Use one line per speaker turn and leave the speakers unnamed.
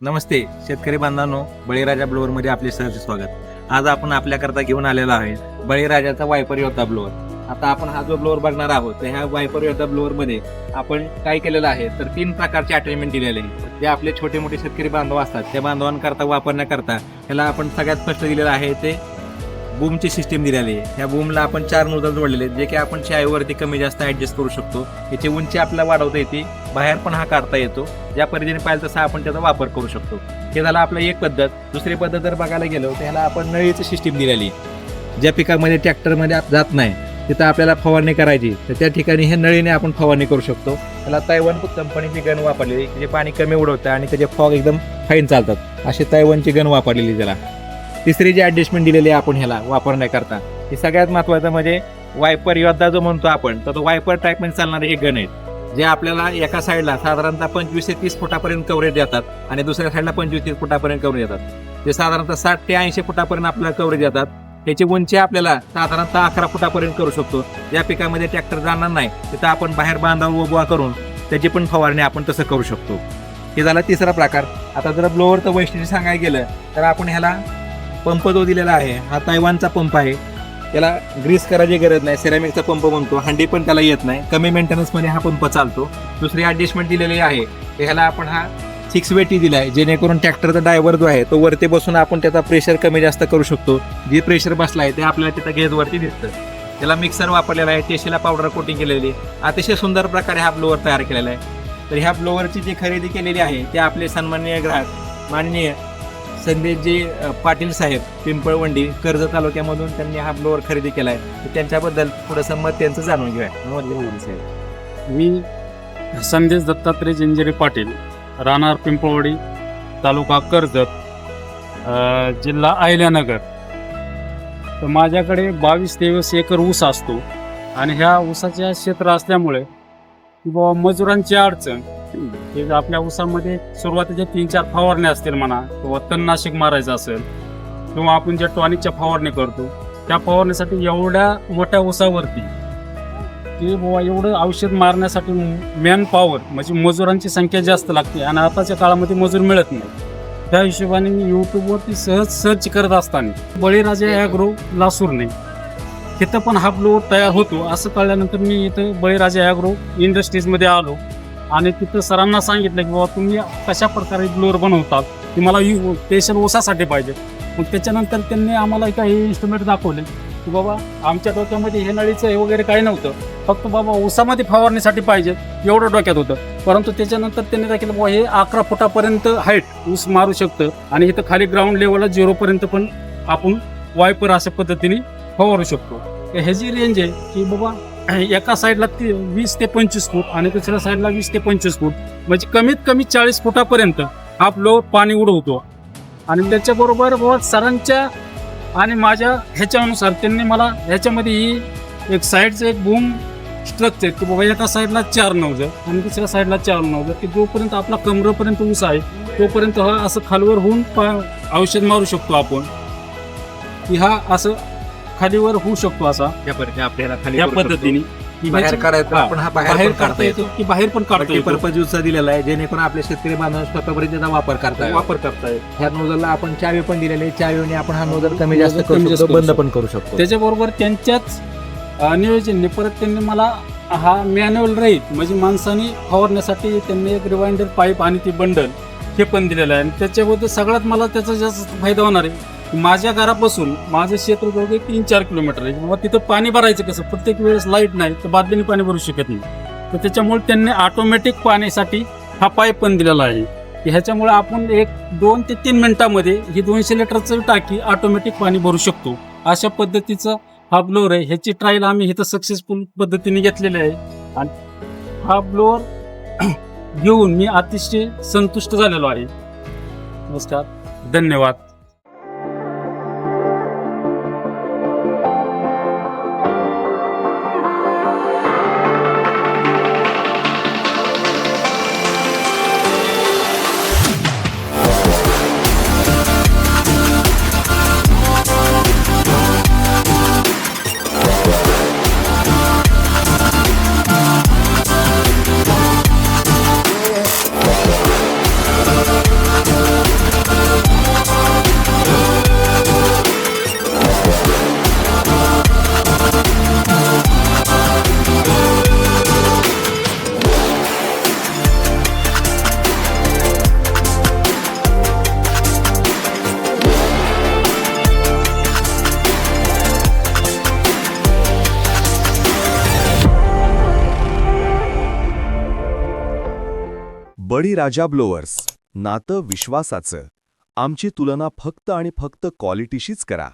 नमस्ते शेतकरी बांधवांनो बळीराजा ब्लोअरमध्ये आपले सहज स्वागत. आज आपण आपल्याकरता घेऊन आलेलो आहे बळीराजाचा वायपर योद्धा ब्लोअर आता आपण हा जो ब्लोअर बघणार आहोत तर ह्या वायपर योद्धा ब्लोअरमध्ये आपण काय केलेलं आहे तर तीन प्रकारचे अटॅचमेंट दिलेले आहे जे आपले छोटे मोठे शेतकरी बांधव असतात त्या बांधवांकरता वापरण्याकरता त्याला आपण सगळ्यात स्पष्ट दिलेलं आहे ते बूमची सिस्टीम दिलेली आहे. ह्या बूमला आपण चार नोजल जोडलेले जे की आपण चायवरती कमी जास्त ऍडजस्ट करू शकतो. याची उंची आपल्याला वाढवता येते बाहेर पण हा काढता येतो. ज्या पद्धतीने पाहिजे तसा आपण त्याचा वापर करू शकतो. हे झालं आपलं एक पद्धत. दुसरी पद्धत जर बघायला गेलो तर ह्याला आपण नळीची सिस्टीम दिलेली ज्या पिकामध्ये ट्रॅक्टरमध्ये आप- जात नाही तिथं आपल्याला फवारणी करायची. तर त्या ठिकाणी हे नळीने आपण फवारणी करू शकतो. त्याला तैवान कंपनीची गन वापरलेली जे पाणी कमी उडवतं आणि त्याचे फॉग एकदम फाईन चालतात. अशी तैवानची गन वापरलेली त्याला. तिसरी जी ॲडजस्टमेंट दिलेली आहे आपण ह्याला वापरण्याकरता हे सगळ्यात महत्त्वाचं म्हणजे वायपर योद्धा जो म्हणतो आपण तर तो वायपर टाईपमध्ये चालणारे हे गण आहेत. जे आपल्याला एका साईडला साधारणतः पंचवीस ते तीस फुटापर्यंत कव्हरेज देतात आणि दुसऱ्या साईडला पंचवीस तीस फुटापर्यंत कव्हरेज देतात. जे साधारणतः साठ ते ऐंशी फुटापर्यंत आपल्याला कव्हरेज देतात. त्याची उंची आपल्याला साधारणतः अकरा फुटापर्यंत करू शकतो. ज्या पिकामध्ये ट्रॅक्टर जाणार नाही तिथं आपण बाहेर बांधावर उभा करून त्याची पण फवारणी आपण तसं करू शकतो. हे झाला तिसरा प्रकार. आता जर ब्लोअरचं वैशिष्ट्य सांगायला गेलं तर आपण ह्याला पंप जो दिलेला आहे हा तैवानचा पंप आहे. त्याला ग्रीस करायची गरज नाही सिरामिकचा पंप म्हणतो हंडी पण त्याला येत नाही. कमी मेंटेनन्समध्ये हा पंप चालतो. दुसरी ॲडजस्टमेंट दिलेली आहे तर ह्याला आपण हा सिक्स वेटी आहे जेणेकरून ट्रॅक्टरचा ड्रायव्हर जो आहे तो वरती बसून आपण त्याचा प्रेशर कमी जास्त करू शकतो. जे प्रेशर बसला आहे ते आपल्याला त्याचा गेजवरती दिसतं. त्याला मिक्सर वापरलेला आहे टेशीला पावडर कोटिंग केलेली अतिशय सुंदर प्रकारे हा ब्लोअर तयार केलेला आहे. तर ह्या ब्लोअरची जी खरेदी केलेली आहे ते आपले सन्माननीय ग्राहक माननीय संदेशजी पाटील साहेब पिंपळवंडी कर्ज तालुक्यामधून त्यांनी हा ब्लोअर खरेदी केलाय. तर त्यांच्याबद्दल थोडंसं मत त्यांचं जाणून घेऊया. साहेब.
मी संदेश दत्तात्रय जिंजिरे पाटील राहणार पिंपळवाडी तालुका कर्जत जिल्हा अहिल्यानगर. तर माझ्याकडे बावीस तेवीस एकर ऊस असतो आणि ह्या ऊसाच्या क्षेत्र असल्यामुळे किंवा मजुरांची अडचण हे आपल्या ऊसामध्ये सुरुवातीच्या तीन चार फवारण्या असतील म्हणा किंवा तणनाशक मारायचं असेल किंवा आपण ज्या टॉनिकच्या फवारणी करतो त्या फवारणीसाठी एवढ्या मोठ्या ऊसावरती की बुवा एवढं औषध मारण्यासाठी मॅन पॉवर म्हणजे मजुरांची संख्या जास्त लागते आणि आताच्या काळामध्ये मजूर मिळत नाही. त्या हिशोबाने मी यूट्यूबवरती सहज सर्च करत असताना बळीराजा ॲग्रो लासूरने तिथं पण हा ब्लोअर तयार होतो असं कळल्यानंतर मी इथं बळीराजा ॲग्रो इंडस्ट्रीजमध्ये आलो. आणि तिथं सरांना सांगितलं की बाबा तुम्ही कशा प्रकारे ब्लोअर बनवतात? की मला स्पेशल ओसासाठी पाहिजे. मग त्याच्यानंतर त्यांनी आम्हाला काही इन्स्ट्रुमेंट दाखवले. की बाबा आमच्या डोक्यामध्ये हे नळीचं हे वगैरे काही नव्हतं. फक्त बाबा ऊसामध्ये फवारणीसाठी पाहिजे एवढं डोक्यात होतं. परंतु त्याच्यानंतर त्यांनी काय केलं बाबा हे अकरा फुटापर्यंत हाईट ऊस मारू शकतं. आणि इथं खाली ग्राउंड लेवलला झिरोपर्यंत पण आपण वायपर अशा पद्धतीने फवारू शकतो. ह्याची रेंज आहे की बाबा एका साईडला ती वीस ते पंचवीस फूट आणि दुसऱ्या साईडला वीस ते पंचवीस फूट. म्हणजे कमीत कमी चाळीस फुटापर्यंत हा फ्लो पाणी उडवतो. आणि त्याच्याबरोबर बाबा सरांच्या आणि माझ्या ह्याच्यानुसार त्यांनी मला ह्याच्यामध्ये ही एक साईडचं एक बूम स्ट्रक्चर की बाबा एका साईडला चार नवजं आणि दुसऱ्या साईडला चार नवजं. की जोपर्यंत आपला कमरेपर्यंत ऊस आहे तोपर्यंत हा असं खालवर होऊन पा- औषध मारू शकतो आपण. की हा असं खालीवर होऊ शकतो असा.
या पद्धतीने आपल्याला खाली
या
करू शकतो.
पद्धतीने. की
बाहेर
हा,
आपण हा
बाहेर
पण काढता येतो
की बाहेर पण काढता येतो.
पर्पज यूजचा दिलेला आहे जेणेकरून आपले शेतकरी बांधव स्वतःपर्यंत त्याचा वापर करता येईल.
वापर करता येईल
ह्या नोजलला आपण चावी पण दिलेली आहे. चावीने आपण हा नोजल कमी जास्त
नोजल
करू
कमी जास्त
शकतो
करू
बंद पण करू शकतो.
त्याच्याबरोबर त्यांच्याच अ, नियोजनने परत त्यांनी मला हा मॅन्युअल रहित म्हणजे माणसाने फवारण्यासाठी त्यांनी एक रिवाइंडर पाईप आणि ती बंडल हे पण दिलेलं आहे. आणि त्याच्याबद्दल सगळ्यात मला त्याचा जास्त फायदा होणार आहे. माझ्या घरापासून माझं क्षेत्र जवळ तीन चार किलोमीटर आहे. बाबा तिथं पाणी भरायचं कसं? प्रत्येक वेळेस लाइट नाही तर बादलीने पाणी भरू शकत नाही. तर त्याच्यामुळे त्यांनी ऑटोमॅटिक पाण्यासाठी हा पाईप पण दिलेला आहे. की ह्याच्यामुळे आपण एक दोन ते तीन मिनिटामध्ये ही दोनशे लिटरचं टाकी ऑटोमॅटिक पाणी भरू शकतो. अशा पद्धतीचं हा ब्लोअर आहे. ह्याची ट्रायल आम्ही इथं सक्सेसफुल पद्धतीने घेतलेली आहे. आणि हा ब्लोअर घेऊन मी अतिशय संतुष्ट झालेलो आहे. नमस्कार. धन्यवाद.
बळीराजा ब्लोअर्स नातं विश्वासाचं. आमची तुलना फक्त आणि फक्त क्वालिटीशीच करा.